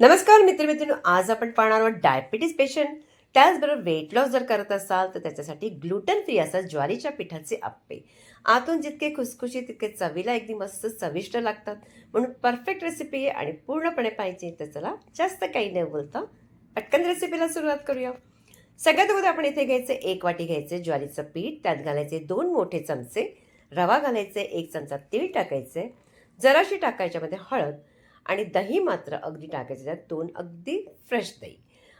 नमस्कार मित्रमित्रांनो आज आपण पाहणार आहोत डायबिटीज पेशंट त्याचबरोबर वेट लॉस जर करत असाल तर त्याच्यासाठी ग्लुटन फ्री असतात ज्वारीच्या पिठाचे आप्पे. आतून जितके खुसखुशी तितके चवीला एकदम मस्त चविष्ट लागतात. म्हणून परफेक्ट रेसिपी आहे आणि पूर्णपणे पाहिजे तर चला जास्त काही न बोलता पटकन रेसिपीला सुरुवात करूया. सगळ्यात अगोदर आपण इथे घ्यायचं एक वाटी घ्यायचं ज्वारीचं पीठ त्यात घालायचे दोन मोठे चमचे रवा घालायचे एक चमचा तीळ टाकायचे. जराशी टाकायच्यामध्ये हळद आणि दही मात्र अगदी टाकायचं त्यात दोन अगदी फ्रेश दही.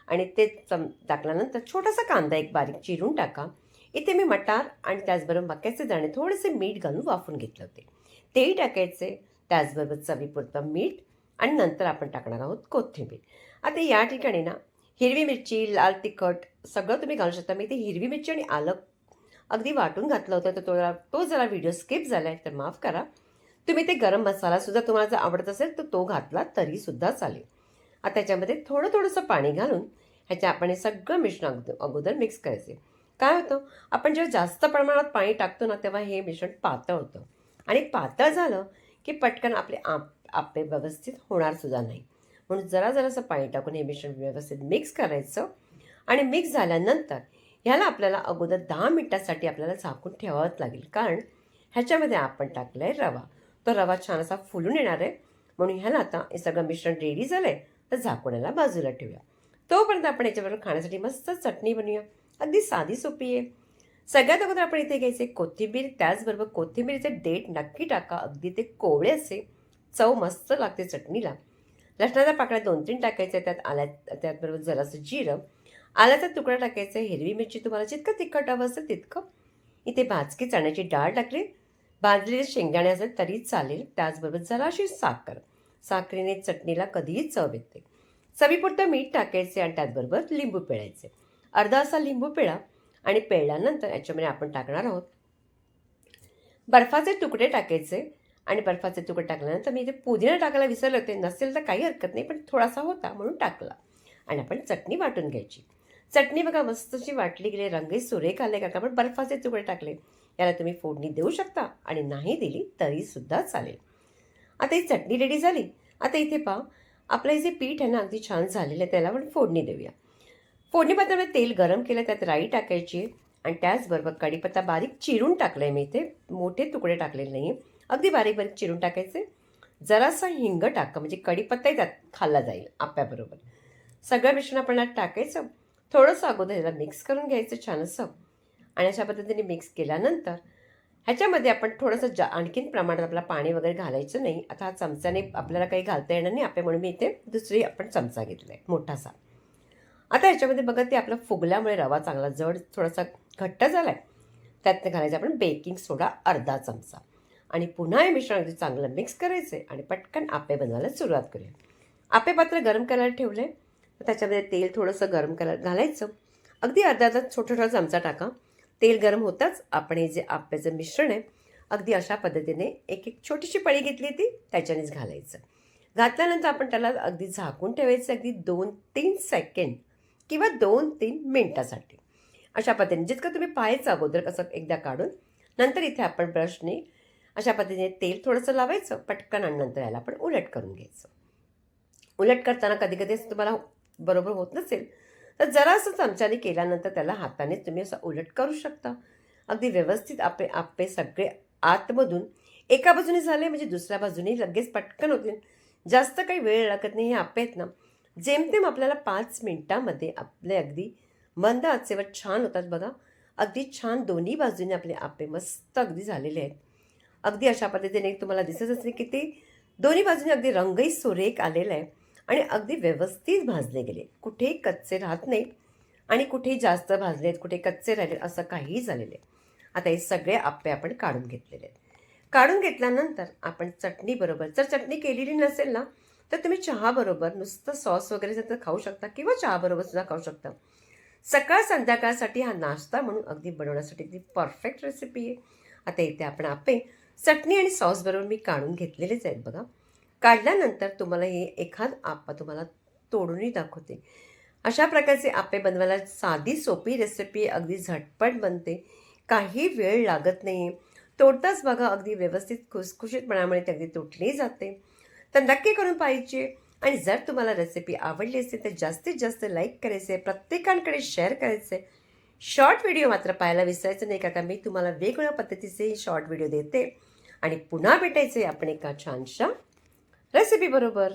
आणि ते चम टाकल्यानंतर छोटासा कांदा एक बारीक चिरून टाका. इथे मी मटार आणि त्याचबरोबर मक्याचे दाणे थोडेसे मीठ घालून वाफून घेतले होते. तेही टाकायचे त्याचबरोबर चवीपुरतं मीठ आणि नंतर आपण टाकणार आहोत कोथिंबीर. आता या ठिकाणी ना हिरवी मिरची लाल तिखट सगळं तुम्ही घालू शकता. मी ते हिरवी मिरची आणि आलं अगदी वाटून घातलं होतं तर तो जरा तो जरा व्हिडिओ स्किप झाला आहे तर माफ करा. तुम्ही ते गरम मसालासुद्धा तुम्हाला जर आवडत असेल तर तो घातला तरीसुद्धा चालेल. आता त्याच्यामध्ये थोडं थोडंसं पाणी घालून ह्याच्या आपण हे सगळं मिश्रण अगोदर अगोदर मिक्स करायचे. काय होतं? आपण जेव्हा जास्त प्रमाणात पाणी टाकतो ना तेव्हा हे मिश्रण पातळ होतं. आणि पातळ झालं की पटकन आपले आप आपे व्यवस्थित होणार सुद्धा नाही. म्हणून जरा जरासं पाणी टाकून हे मिश्रण व्यवस्थित मिक्स करायचं. आणि मिक्स झाल्यानंतर ह्याला आपल्याला अगोदर दहा मिनटासाठी आपल्याला झाकून ठेवावंच लागेल. कारण ह्याच्यामध्ये आपण टाकलं आहे रवा. तो रवा छान असा फुलून येणार आहे. म्हणून ह्याला आता हे सगळं मिश्रण रेडी झालं आहे तर झाकून बाजूला ठेवूया. तोपर्यंत आपण याच्याबरोबर खाण्यासाठी मस्त चटणी बनवूया. अगदी साधी सोपी आहे. सगळ्यात अगोदर आपण इथे घ्यायचे कोथिंबीर. त्याचबरोबर कोथिंबीरचे डेट नक्की टाका. अगदी ते कोवळे असे. चव मस्त लागते चटणीला. लसणाच्या पाकळ्या दोन तीन टाकायच्या त्यात आल्या त्याचबरोबर जरासं जिरं. आल्याचा तुकडा टाकायचा हिरवी मिरची तुम्हाला जितकं तिखट हवं असेल तितकं. इथे भाजकी चण्याची डाळ टाकली. भाजलेले शेंगदाणे असेल तरी चालेल. त्याचबरोबर जराशी साखर. साखरेने चटणीला कधीही चव येते. चवीपुरतं मीठ टाकायचे आणि त्याचबरोबर लिंबू पिळायचे. अर्धा असा लिंबू पिळा आणि पिळल्यानंतर याच्यामध्ये आपण टाकणार आहोत बर्फाचे तुकडे टाकायचे. आणि बर्फाचे तुकडे टाकल्यानंतर मी इथे पुदिना टाकायला विसरले होते. नसेल तर काही हरकत नाही पण थोडासा होता म्हणून टाकला. आणि आपण चटणी वाटून घ्यायची. चटणी बघा मस्त अशी वाटली गेली. रंगही सुरेख आले. का आपण बर्फाचे तुकडे टाकले. याला तुम्ही फोडणी देऊ शकता आणि नाही दिली तरीसुद्धा चालेल. आता ही चटणी रेडी झाली. आता इथे पहा आपलं हे जे पीठ आहे ना अगदी छान झालेलं आहे त्याला आपण फोडणी देऊया. फोडणी पात्रामध्ये तेल गरम केलं त्यात राई टाकायची आणि त्याचबरोबर कढीपत्ता बारीक चिरून टाकलं आहे मी इथे. मोठे तुकडे टाकलेले नाही अगदी बारीक बारीक चिरून टाकायचे. जरासा हिंग टाका म्हणजे कढीपत्ताही त्यात खाल्ला जाईल आप्याबरोबर. सगळं मिश्रण आपण यात टाकायचं. थोडंसं अगोदर ह्याला मिक्स करून घ्यायचं छान असं आणि अशा पद्धतीने मिक्स केल्यानंतर ह्याच्यामध्ये आपण थोडंसं जा आणखीन प्रमाणात आपला पाणी वगैरे घालायचं नाही. आता हा चमच्याने आपल्याला काही घालता येणार नाही आपे म्हणून मी इथे दुसरी आपण चमचा घेतला आहे मोठासा. आता ह्याच्यामध्ये बघा ते आपला फुगल्यामुळे रवा चांगला जड थोडासा घट्ट झाला आहे त्यात घालायचं आपण बेकिंग सोडा अर्धा चमचा. आणि पुन्हा हे मिश्रण अगदी चांगलं मिक्स करायचं आहे आणि पटकन आपे बनवायला सुरुवात करूया. आपे पात्र गरम करायला ठेवले आहे त्याच्यामध्ये तेल थोडंसं गरम करायला घालायचं. अगदी अर्धा अर्धा छोटा छोटा चमचा टाका. तेल गरम होताच आपण हे जे आप्याचं मिश्रण आहे अगदी अशा पद्धतीने एक एक छोटीशी पळी घेतली ती त्याच्यानेच घालायचं. घातल्यानंतर आपण त्याला अगदी झाकून ठेवायचं अगदी दोन तीन सेकंड किंवा दोन तीन मिनटासाठी. अशा पद्धतीने जितकं तुम्ही पाहायचं अगोदर कसं एकदा काढून नंतर इथे आपण ब्रशने अशा पद्धतीने तेल थोडंसं लावायचं पटकन आणि नंतर याला आपण उलट करून घ्यायचं. उलट करताना कधी कधी असं तुम्हाला बरोबर होत नसेल तर जरासं चमच्याने केल्यानंतर त्याला हाताने तुम्ही असं उलट करू शकता. अगदी व्यवस्थित आपे आपे सगळे आतमधून एका बाजूने झाले म्हणजे दुसऱ्या बाजूने लगेच पटकन होतील जास्त काही वेळ लागत नाही हे आपे आहेत ना. जेमतेम आपल्याला पाच मिनटामध्ये आपले अगदी मंद आचेवर छान होतात बघा. अगदी छान दोन्ही बाजूने आपले आपे मस्त अगदी झालेले आहेत. अगदी अशा पद्धतीने तुम्हाला दिसत असते की ते दोन्ही बाजूने अगदी रंगही सुरेख आलेला आहे. आणि अगदी व्यवस्थित भाजले गेले. कुठेही कच्चे राहत नाहीत आणि कुठेही जास्त भाजले आहेत कुठे कच्चे राहिले असं काहीही झालेलं आहे आता हे सगळे आप्पे आपण काढून घेतलेले आहेत. काढून घेतल्यानंतर आपण चटणीबरोबर जर चटणी केलेली नसेल ना तर तुम्ही चहाबरोबर नुसतं सॉस वगैरे जर खाऊ शकता किंवा चहाबरोबर सुद्धा खाऊ शकता. सकाळ संध्याकाळसाठी हा नाश्ता म्हणून अगदी बनवण्यासाठी ती परफेक्ट रेसिपी आहे. आता इथे आपण आप्पे चटणी आणि सॉसबरोबर मी काढून घेतलेलेच आहेत बघा. काढल्यानंतर तुम्हाला हे एखाद आप्पा तुम्हाला तोडूनही दाखवते. अशा प्रकारचे आप्पे बनवायला साधी सोपी रेसिपी अगदी झटपट बनते. काही वेळ लागत नाही तोडताच बघा अगदी व्यवस्थित खुसखुशीतपणामुळे ते अगदी तुटली जाते. तर नक्की करून पाहिजे आणि जर तुम्हाला रेसिपी आवडली असेल तर जास्तीत जास्त लाईक करायचे प्रत्येकांकडे शेअर करायचे. शॉर्ट व्हिडिओ मात्र पाहायला विसरायचं नाही का का मी तुम्हाला वेगवेगळ्या पद्धतीचे शॉर्ट व्हिडिओ देते. आणि पुन्हा भेटायचे आपण एका छानशा रेसिपी बरोबर.